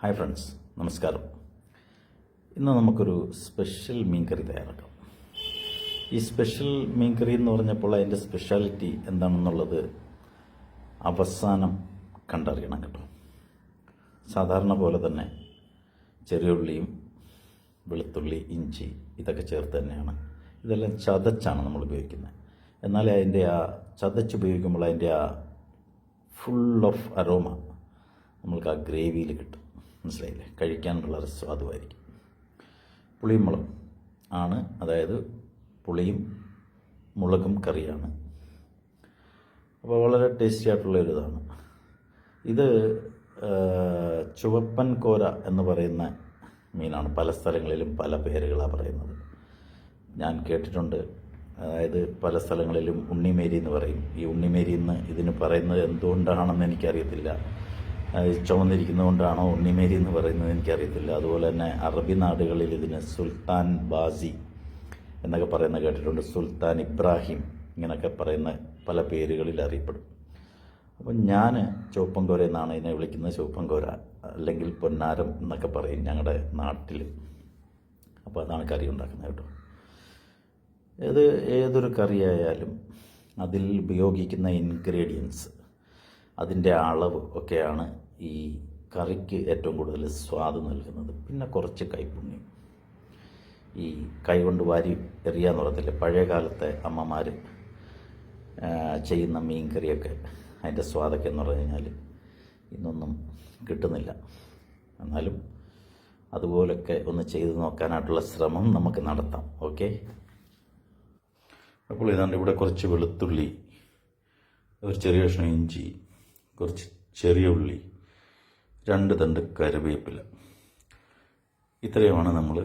Hi friends നമസ്കാരം. ഇന്ന് നമുക്കൊരു സ്പെഷ്യൽ മീൻ കറി തയ്യാറാക്കാം. ഈ സ്പെഷ്യൽ മീൻ കറി എന്ന് പറഞ്ഞപ്പോൾ അതിന്റെ സ്പെഷ്യാലിറ്റി എന്താണെന്നുള്ളത് അവസാനം കണ്ടറിയണം കേട്ടോ. സാധാരണ പോലെ തന്നെ ചെറിയ ഉള്ളിയും വെളുത്തുള്ളി ഇഞ്ചി ഇതൊക്കെ ചേർത്ത് തന്നെയാണ്. ഇതെല്ലാം ചതച്ചാണ് നമ്മൾ ഉപയോഗിക്കുന്നത്. എന്നാൽ അതിന്റെ ആ ചതച്ച് ഉപയോഗിക്കുമ്പോൾ അതിന്റെ ആ ഫുൾ ഓഫ് അരോമ നമ്മൾക്ക് ആ ഗ്രേവിയിൽ കിട്ടും. മനസ്സിലായില്ലേ? കഴിക്കാൻ വളരെ സ്വാദുമായിരിക്കും പുളിയും മുളകും ആണ് അതായത് പുളിയും മുളകും കറിയാണ്. അപ്പോൾ വളരെ ടേസ്റ്റി ആയിട്ടുള്ള ഒരു ഇതാണ്. ഇത് ചുവപ്പൻ കോര എന്ന് പറയുന്ന മീനാണ്. പല സ്ഥലങ്ങളിലും പല പേരുകളാണ് പറയുന്നത്. ഞാൻ കേട്ടിട്ടുണ്ട്. അതായത് പല സ്ഥലങ്ങളിലും ഉണ്ണിമേരി എന്ന് പറയും. ഈ ഉണ്ണിമേരി എന്ന് ഇതിന് പറയുന്നത് എന്തുകൊണ്ടാണെന്ന് എനിക്കറിയത്തില്ല. അത് ചുവന്നിരിക്കുന്നതുകൊണ്ടാണോ ഉണ്ണിമേരി എന്ന് പറയുന്നത് എനിക്കറിയത്തില്ല. അതുപോലെ തന്നെ അറബി നാടുകളിൽ ഇതിന് സുൽത്താൻ ബാസി എന്നൊക്കെ പറയുന്ന കേട്ടിട്ടുണ്ട്. സുൽത്താൻ ഇബ്രാഹിം ഇങ്ങനെയൊക്കെ പറയുന്ന പല പേരുകളിൽ അറിയപ്പെടും. അപ്പം ഞാൻ ചുവപ്പംകോര എന്നാണ് ഇതിനെ വിളിക്കുന്നത്. ചുവപ്പംകോര അല്ലെങ്കിൽ പൊന്നാരം എന്നൊക്കെ പറയും ഞങ്ങളുടെ നാട്ടിൽ അപ്പോൾ അതാണ് കറി ഉണ്ടാക്കുന്നത് കേട്ടോ. ഏത് ഏതൊരു കറിയായാലും അതിൽ ഉപയോഗിക്കുന്ന ഇൻഗ്രീഡിയൻസ് അതിന്റെ അളവ് ഒക്കെയാണ് ഈ കറിക്ക് ഏറ്റവും കൂടുതൽ സ്വാദ് നൽകുന്നത്. പിന്നെ കുറച്ച് കൈപ്പുണ്യം. ഈ കൈ കൊണ്ട് വാരി എറിയാന്ന് പറയത്തില്ലേ പഴയ കാലത്തെ അമ്മമാർ ചെയ്യുന്ന മീൻ കറിയൊക്കെ അതിന്റെ സ്വാദൊക്കെ എന്ന് പറഞ്ഞു കഴിഞ്ഞാൽ ഇന്നൊന്നും കിട്ടുന്നില്ല. എന്നാലും അതുപോലൊക്കെ ഒന്ന് ചെയ്തു നോക്കാനായിട്ടുള്ള ശ്രമം നമുക്ക് നടത്താം. ഓക്കെ? അപ്പോൾ ഇതാണ്ട് ഇവിടെ കുറച്ച് വെളുത്തുള്ളി ഒരു ചെറിയ കഷ്ണം ഇഞ്ചി കുറച്ച് ചെറിയ ഉള്ളി രണ്ട് തണ്ട് കറിവേപ്പില. ഇത്രയുമാണ് നമ്മൾ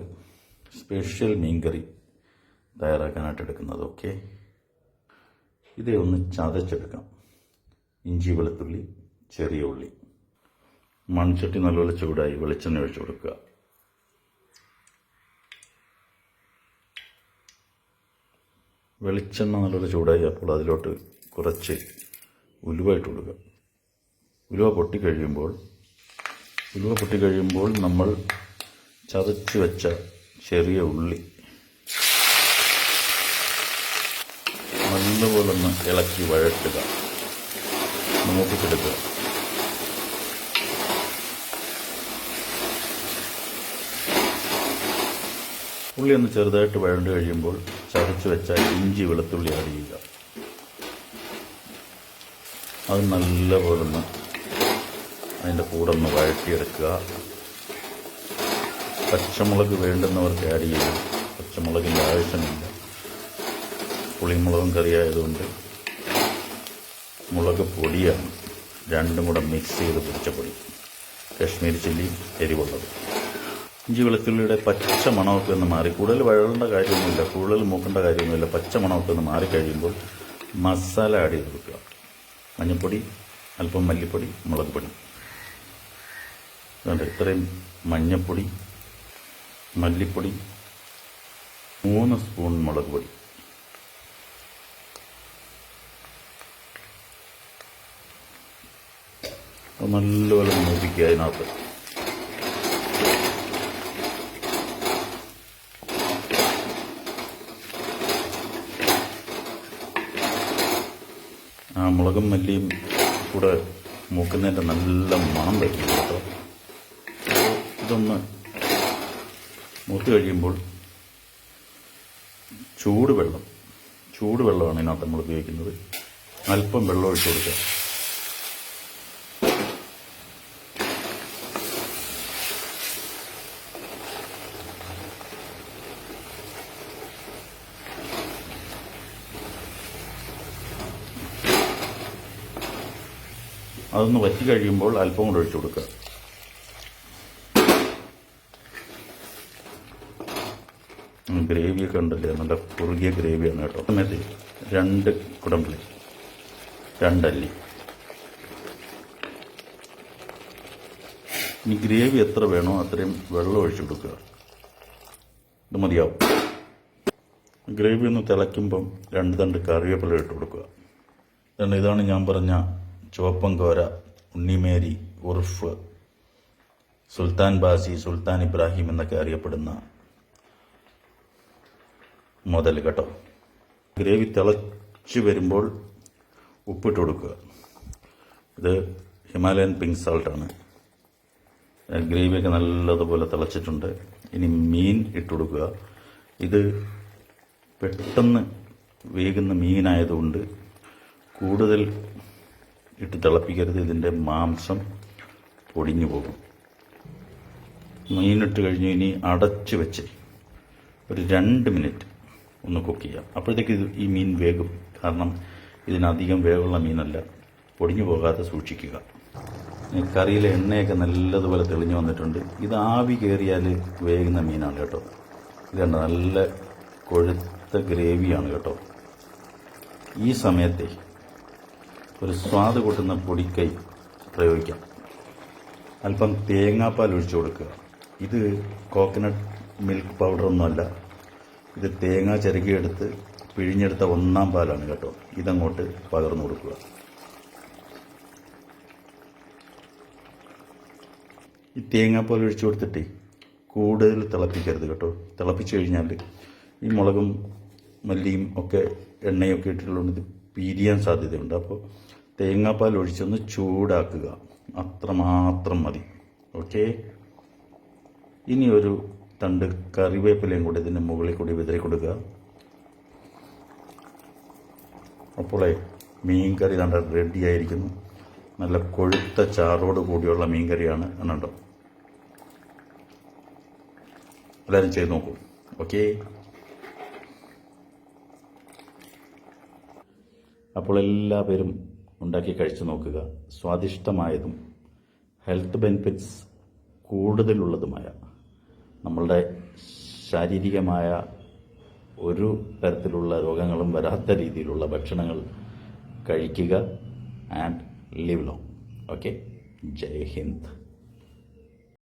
സ്പെഷ്യൽ മീൻകറി തയ്യാറാക്കാനായിട്ട് എടുക്കുന്നത് ഓക്കെ ഇതേ ഒന്ന് ചതച്ചെടുക്കാം. ഇഞ്ചി വെളുത്തുള്ളി ചെറിയ ഉള്ളി. മൺചട്ടി നല്ലപോലെ ചൂടായി വെളിച്ചെണ്ണ ഒഴിച്ചു കൊടുക്കുക. വെളിച്ചെണ്ണ നല്ലപോലെ ചൂടായി അപ്പോൾ അതിലോട്ട് കുറച്ച് ഉലുവ ഇട്ട് കൊടുക്കുക. ഉലുവ പൊട്ടിക്കഴിയുമ്പോൾ ഉലുവ പൊട്ടിക്കഴിയുമ്പോൾ നമ്മൾ ചതച്ച് വെച്ച ചെറിയ ഉള്ളി നല്ലപോലെ ഒന്ന് ഇളക്കി വഴറ്റുക. മൂപ്പിച്ചെടുക്കുക. ഉള്ളി ഒന്ന് ചെറുതായിട്ട് വഴണ്ട് കഴിയുമ്പോൾ ചതച്ച് വെച്ച ഇഞ്ചി വെളുത്തുള്ളി അടിയുക അത് നല്ലപോലെ ഒന്ന് അതിന്റെ കൂടെ ഒന്ന് വഴറ്റിയെടുക്കുക. പച്ചമുളക് വേണ്ടുന്നവർക്ക് ആഡ് ചെയ്യാം. പച്ചമുളകിന്റെ ആവശ്യമില്ല. പുളിമുളകും കറിയായതുകൊണ്ട് മുളക് പൊടിയാണ് രണ്ടും കൂടെ മിക്സ് ചെയ്ത് പൊടിച്ച പൊടി. കശ്മീരി ചില്ലി എരിവുള്ളത്. ഇഞ്ചി വെളുത്തുള്ളിയുടെ പച്ച മണമൊക്കെ ഒന്ന് മാറി. കൂടുതൽ വഴണ്ട കാര്യമൊന്നുമില്ല. കൂടുതൽ മൂക്കേണ്ട കാര്യമൊന്നുമില്ല. പച്ച മണമൊക്കെ ഒന്ന് മാറിക്കഴിയുമ്പോൾ മസാല ആഡ് ചെയ്ത് കൊടുക്കുക. മഞ്ഞൾപ്പൊടി അല്പം മല്ലിപ്പൊടി മുളക് പൊടി. അതുകൊണ്ട് ഇത്രയും മഞ്ഞൾപ്പൊടി മല്ലിപ്പൊടി മൂന്ന് സ്പൂൺ മുളക് പൊടി. നല്ലപോലെ മൂപ്പിക്കുക അതിനകത്ത്. ആ മുളകും മല്ലിയും കൂടെ മൂക്കുന്നതിന്റെ നല്ല മണം വയ്ക്കും കേട്ടോ. ഇതൊന്ന് മൂത്ത് കഴിയുമ്പോൾ ചൂടുവെള്ളം ചൂടുവെള്ളമാണ് ഇതിനകത്ത് നമ്മൾ ഉപയോഗിക്കുന്നത്. അല്പം വെള്ളം ഒഴിച്ചു കൊടുക്കുക. അതൊന്ന് വറ്റി കഴിയുമ്പോൾ അല്പം കൂടെ ഒഴിച്ചു കൊടുക്കുക. ഗ്രേവിയൊക്കെ ഉണ്ടല്ലേ? നല്ല കുറുകിയ ഗ്രേവിയാണ് കേട്ടോ. സമയത്ത് രണ്ട് കുടംപുളി രണ്ടല്ലി. ഇനി ഗ്രേവി എത്ര വേണോ അത്രയും വെള്ളം ഒഴിച്ചു കൊടുക്കുക. ഇത് മതിയാവും. ഗ്രേവി ഒന്ന് തിളയ്ക്കുമ്പം രണ്ട് തണ്ട് കറിവേപ്പില ഇട്ട് കൊടുക്കുക. കാരണം ഇതാണ് ഞാൻ പറഞ്ഞ ചുവപ്പം കോര ഉണ്ണിമേരി ഉർഫ് സുൽത്താൻ ബാസി സുൽത്താൻ ഇബ്രാഹിം എന്നൊക്കെ അറിയപ്പെടുന്ന മുതൽ കേട്ടോ. ഗ്രേവി തിളച്ച് വരുമ്പോൾ ഉപ്പിട്ട് കൊടുക്കുക. ഇത് ഹിമാലയൻ പിങ്ക് സാൾട്ടാണ് ഗ്രേവിയൊക്കെ നല്ലതുപോലെ തിളച്ചിട്ടുണ്ട്. ഇനി മീൻ ഇട്ട് കൊടുക്കുക. ഇത് പെട്ടെന്ന് വേകുന്ന മീനായതുകൊണ്ട് കൂടുതൽ ഇട്ട് തിളപ്പിക്കരുത്. ഇതിന്റെ മാംസം പൊടിഞ്ഞു പോകും. മീനിട്ട് കഴിഞ്ഞ് ഇനി അടച്ച് വെച്ച് ഒരു രണ്ട് മിനിറ്റ് ഒന്ന് കുക്ക് ചെയ്യാം. അപ്പോഴത്തേക്ക് ഇത് ഈ മീൻ വേഗം കാരണം ഇതിനധികം വേവുള്ള മീനല്ല. പൊടിഞ്ഞു പോകാതെ സൂക്ഷിക്കുക. കറിയിലെ എണ്ണയൊക്കെ നല്ലതുപോലെ തെളിഞ്ഞു വന്നിട്ടുണ്ട്. ഇത് ആവി കയറിയാൽ വേകുന്ന മീനാണ് കേട്ടോ. ഇത് നല്ല കൊഴുത്ത ഗ്രേവിയാണ് കേട്ടോ. ഈ സമയത്തെ ഒരു സ്വാദ് കൂട്ടുന്ന പൊടിക്കൈ പ്രയോഗിക്കാം. അല്പം തേങ്ങാപ്പാൽ ഒഴിച്ചു കൊടുക്കുക. ഇത് കോക്കനട്ട് മിൽക്ക് പൗഡറൊന്നുമല്ല ഇത് തേങ്ങ ചിരകിയെടുത്ത് പിഴിഞ്ഞെടുത്ത ഒന്നാം പാലാണ് കേട്ടോ. ഇതങ്ങോട്ട് പകർന്നു കൊടുക്കുക. ഈ തേങ്ങാപ്പാൽ ഒഴിച്ചു കൊടുത്തിട്ട് കൂടുതൽ തിളപ്പിക്കരുത് കേട്ടോ. തിളപ്പിച്ചു കഴിഞ്ഞാൽ ഈ മുളകും മല്ലിയും ഒക്കെ എണ്ണയൊക്കെ ഇട്ടിട്ടുള്ളത് പിരിയാൻ സാധ്യതയുണ്ട്. അപ്പോൾ തേങ്ങാപ്പാൽ ഒഴിച്ചൊന്ന് ചൂടാക്കുക. അത്രമാത്രം മതി. ഓക്കെ? ഇനി ഒരു തണ്ട് കറിവേപ്പിലയും കൂടി ഇതിന്റെ മുകളിൽ കൂടി വിതറി കൊടുക്കുക. അപ്പോളേ മീൻ കറി കണ്ട റെഡി ആയിരിക്കുന്നു. നല്ല കൊഴുത്ത ചാറോട് കൂടിയുള്ള മീൻ കറിയാണ് എന്നുണ്ടോ എല്ലാവരും ചെയ്ത് നോക്കൂ. ഓക്കെ അപ്പോൾ എല്ലാ പേരും ഉണ്ടാക്കി കഴിച്ചു നോക്കുക. സ്വാദിഷ്ടമായതും ഹെൽത്ത് ബെനിഫിറ്റ്സ് കൂടുതലുള്ളതുമായ നമ്മളുടെ ശാരീരികമായ ഒരു തരത്തിലുള്ള രോഗങ്ങളും വരാത്ത രീതിയിലുള്ള ഭക്ഷണങ്ങൾ കഴിക്കുക and live long okay Jai Hind.